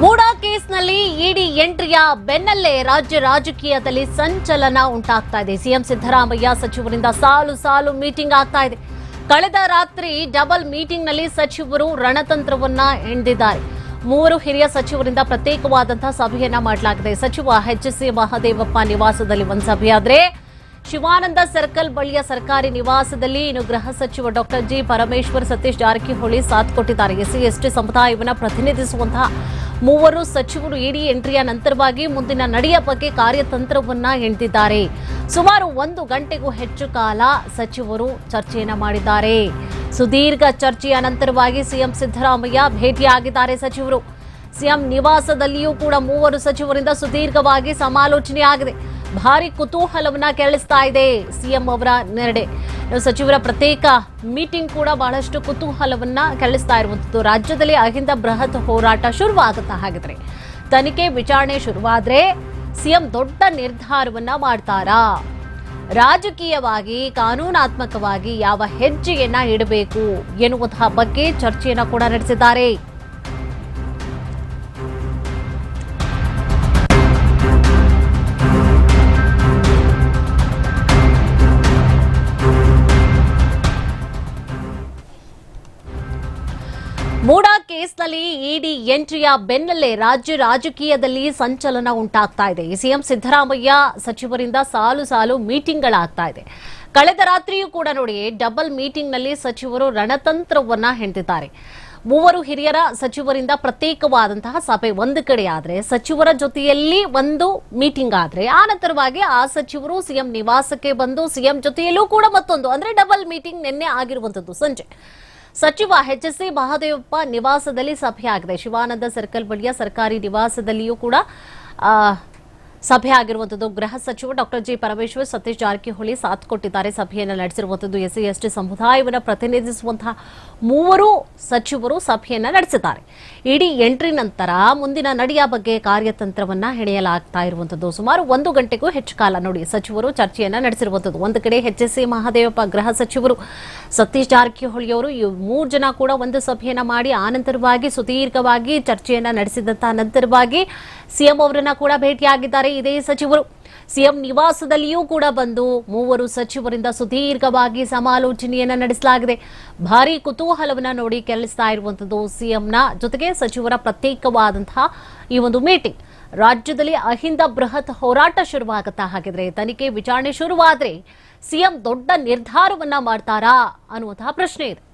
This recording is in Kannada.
ಮೂಡಾ ಕೇಸ್ನಲ್ಲಿ ಇಡಿ ಎಂಟ್ರಿಯ ಬೆನ್ನಲ್ಲೇ ರಾಜ್ಯ ರಾಜಕೀಯದಲ್ಲಿ ಸಂಚಲನ ಉಂಟಾಗ್ತಾ ಇದೆ. ಸಿಎಂ ಸಿದ್ದರಾಮಯ್ಯ ಸಚಿವರಿಂದ ಸಾಲು ಸಾಲು ಮೀಟಿಂಗ್ ಆಗ್ತಾ ಇದೆ. ಕಳೆದ ರಾತ್ರಿ ಡಬಲ್ ಮೀಟಿಂಗ್ನಲ್ಲಿ ಸಚಿವರು ರಣತಂತ್ರವನ್ನ ಎಂದಿದ್ದಾರೆ ಮೂವರು ಹಿರಿಯ ಸಚಿವರಿಂದ ಪ್ರತ್ಯೇಕವಾದಂತಹ ಸಭೆಯನ್ನ ಮಾಡಲಾಗಿದೆ. ಸಚಿವ ಎಚ್ ಸಿ ಮಹಾದೇವಪ್ಪ ನಿವಾಸದಲ್ಲಿ ಒಂದು ಸಭೆಯಾದ್ರೆ ಶಿವಾನಂದ ಸರ್ಕಲ್ ಬಳಿಯ ಸರ್ಕಾರಿ ನಿವಾಸದಲ್ಲಿ ಇನ್ನು ಗೃಹ ಸಚಿವ ಡಾಕ್ಟರ್ ಜಿ ಪರಮೇಶ್ವರ್ ಸತೀಶ್ ಜಾರಕಿಹೊಳಿ ಸಾಥ್ ಕೊಟ್ಟಿದ್ದಾರೆ. ಎಸ್ಸಿ ಎಸ್ಟಿ ಸಮುದಾಯವನ್ನು ಪ್ರತಿನಿಧಿಸುವಂತಹ ಮೂವರು ಸಚಿವರು ಇಡಿ ಎಂಟ್ರಿಯ ನಂತರವಾಗಿ ಮುಂದಿನ ನಡೆಯ ಬಗ್ಗೆ ಕಾರ್ಯತಂತ್ರವನ್ನ ಎಂಟಿದ್ದಾರೆ ಸುಮಾರು ಒಂದು ಗಂಟೆಗೂ ಹೆಚ್ಚು ಕಾಲ ಸಚಿವರು ಚರ್ಚೆಯನ್ನ ಮಾಡಿದ್ದಾರೆ. ಸುದೀರ್ಘ ಚರ್ಚೆಯ ನಂತರವಾಗಿ ಸಿಎಂ ಸಿದ್ದರಾಮಯ್ಯ ಭೇಟಿಯಾಗಿದ್ದಾರೆ ಸಚಿವರು. ಸಿಎಂ ನಿವಾಸದಲ್ಲಿಯೂ ಕೂಡ ಮೂವರು ಸಚಿವರಿಂದ ಸುದೀರ್ಘವಾಗಿ ಸಮಾಲೋಚನೆ ಆಗಿದೆ ಭಾರಿ ಕುತೂಹಲವನ್ನ ಕೆರಳಿಸ್ತಾ ಇದೆ ಸಿಎಂ ಅವರ ನೆರಡೆ. ಸಚಿವರ ಪ್ರತ್ಯೇಕ ಮೀಟಿಂಗ್ ಕೂಡ ಬಹಳಷ್ಟು ಕುತೂಹಲವನ್ನ ಕೆಳಿಸ್ತಾ ಇರುವಂತದ್ದು. ರಾಜ್ಯದಲ್ಲಿ ಅಹಿಂದ ಬೃಹತ್ ಹೋರಾಟ ಶುರುವಾಗುತ್ತಾ ಹಾಗಿದ್ರೆ. ತನಿಖೆ ವಿಚಾರಣೆ ಶುರುವಾದ್ರೆ ಸಿಎಂ ದೊಡ್ಡ ನಿರ್ಧಾರವನ್ನ ಮಾಡ್ತಾರಾ? ರಾಜಕೀಯವಾಗಿ, ಕಾನೂನಾತ್ಮಕವಾಗಿ ಯಾವ ಹೆಜ್ಜೆಯನ್ನ ಇಡಬೇಕು ಎನ್ನುವಂತಹ ಬಗ್ಗೆ ಚರ್ಚೆಯನ್ನ ಕೂಡ ನಡೆಸಿದ್ದಾರೆ. ಕೇಸ್ನಲ್ಲಿ ಇಡಿ ಎಂಟ್ರಿಯ ಬೆನ್ನಲ್ಲೇ ರಾಜ್ಯ ರಾಜಕೀಯದಲ್ಲಿ ಸಂಚಲನ ಉಂಟಾಗ್ತಾ ಇದೆ. ಸಿಎಂ ಸಿದ್ದರಾಮಯ್ಯ ಸಚಿವರಿಂದ ಸಾಲು ಸಾಲು ಮೀಟಿಂಗ್ಗಳಾಗ್ತಾ ಇದೆ. ಕಳೆದ ರಾತ್ರಿಯೂ ಕೂಡ ನೋಡಿ ಡಬಲ್ ಮೀಟಿಂಗ್ನಲ್ಲಿ ಸಚಿವರು ರಣತಂತ್ರವನ್ನ ಹೆಣೆದಿದ್ದಾರೆ ಮೂವರು ಹಿರಿಯರ ಸಚಿವರಿಂದ ಪ್ರತ್ಯೇಕವಾದಂತಹ ಸಭೆ ಒಂದು ಕಡೆ ಆದರೆ ಸಚಿವರ ಜೊತೆಯಲ್ಲಿ ಒಂದು ಮೀಟಿಂಗ್ ಆದರೆ ಆ ನಂತರವಾಗಿ ಆ ಸಚಿವರು ಸಿಎಂ ನಿವಾಸಕ್ಕೆ ಬಂದು ಸಿಎಂ ಜೊತೆಯಲ್ಲೂ ಕೂಡ ಮತ್ತೊಂದು ಅಂದ್ರೆ ಡಬಲ್ ಮೀಟಿಂಗ್ ನಿನ್ನೆ ಆಗಿರುವಂತದ್ದು ಸಂಜೆ. ಸಚಿವ ಎಚ್ ಎಸ್ ಸಿ ಮಹಾದೇವಪ್ಪ ನಿವಾಸದಲ್ಲಿ ಸಭೆಯಾಗಿದೆ. ಶಿವಾನಂದ ಸರ್ಕಲ್ ಬಳಿಯ ಸರ್ಕಾರಿ ನಿವಾಸದಲ್ಲಿಯೂ ಕೂಡ ಸಭೆ ಆಗಿರುವಂತದ್ದು ಗೃಹ ಸಚಿವ ಡಾಕ್ಟರ್ ಜಿ ಪರಮೇಶ್ವರ್ ಸತೀಶ್ ಜಾರಕಿಹೊಳಿ ಸಾಥ್ ಕೊಟ್ಟಿದ್ದಾರೆ. ಸಭೆಯನ್ನು ನಡೆಸಿರುವಂತದ್ದು ಎಸ್ಸಿ ಎಸ್ಟಿ ಸಮುದಾಯವನ್ನು ಪ್ರತಿನಿಧಿಸುವಂತಹ ಮೂವರು ಸಚಿವರು ಸಭೆಯನ್ನ ನಡೆಸಿದ್ದಾರೆ. ಇಡೀ ಎಂಟ್ರಿ ನಂತರ ಮುಂದಿನ ನಡೆಯ ಬಗ್ಗೆ ಕಾರ್ಯತಂತ್ರವನ್ನ ಹೆಣೆಯಲಾಗ್ತಾ ಇರುವಂತದ್ದು. ಸುಮಾರು ಒಂದು ಗಂಟೆಗೂ ಹೆಚ್ಚು ಕಾಲ ನೋಡಿ ಸಚಿವರು ಚರ್ಚೆಯನ್ನ ನಡೆಸಿರುವಂತದ್ದು. ಒಂದು ಕಡೆ ಎಚ್ ಎಸ್ ಮಹದೇವಪ್ಪ ಗೃಹ ಸಚಿವರು ಸತೀಶ್ ಜಾರಕಿಹೊಳಿ ಅವರು ಮೂರು ಜನ ಕೂಡ ಒಂದು ಸಭೆಯನ್ನ ಮಾಡಿ ಆನಂತರವಾಗಿ ಸುದೀರ್ಘವಾಗಿ ಚರ್ಚೆಯನ್ನ ನಡೆಸಿದಂತಹ ನಂತರವಾಗಿ ಸಿಎಂ ಅವರನ್ನ ಕೂಡ ಭೇಟಿಯಾಗಿದ್ದಾರೆ. ಇದೇ ಸಚಿವರು. ಸಿಎಂ ನಿವಾಸದಲ್ಲಿಯೂ ಕೂಡ ಬಂದು ಮೂವರು ಸಚಿವರಿಂದ ಸುದೀರ್ಘವಾಗಿ ಸಮಾಲೋಚನೆಯನ್ನ ನಡೆಸಲಾಗಿದೆ. ಭಾರಿ ಕುತೂಹಲವನ್ನ ನೋಡಿ ಕೆರಳಿಸ್ತಾ ಇರುವಂತದ್ದು ಸಿಎಂನ ಜೊತೆಗೆ ಸಚಿವರ ಪ್ರತ್ಯೇಕವಾದಂತಹ ಈ ಒಂದು ಮೀಟಿಂಗ್. ರಾಜ್ಯದಲ್ಲಿ ಅಹಿಂದ ಬೃಹತ್ ಹೋರಾಟ ಶುರುವಾಗುತ್ತಾ ಹಾಗಿದ್ರೆ ತನಿಖೆ ವಿಚಾರಣೆ ಶುರುವಾದ್ರೆ ಸಿಎಂ ದೊಡ್ಡ ನಿರ್ಧಾರವನ್ನ ಮಾಡ್ತಾರಾ ಅನ್ನುವಂತಹ ಪ್ರಶ್ನೆ ಇದೆ.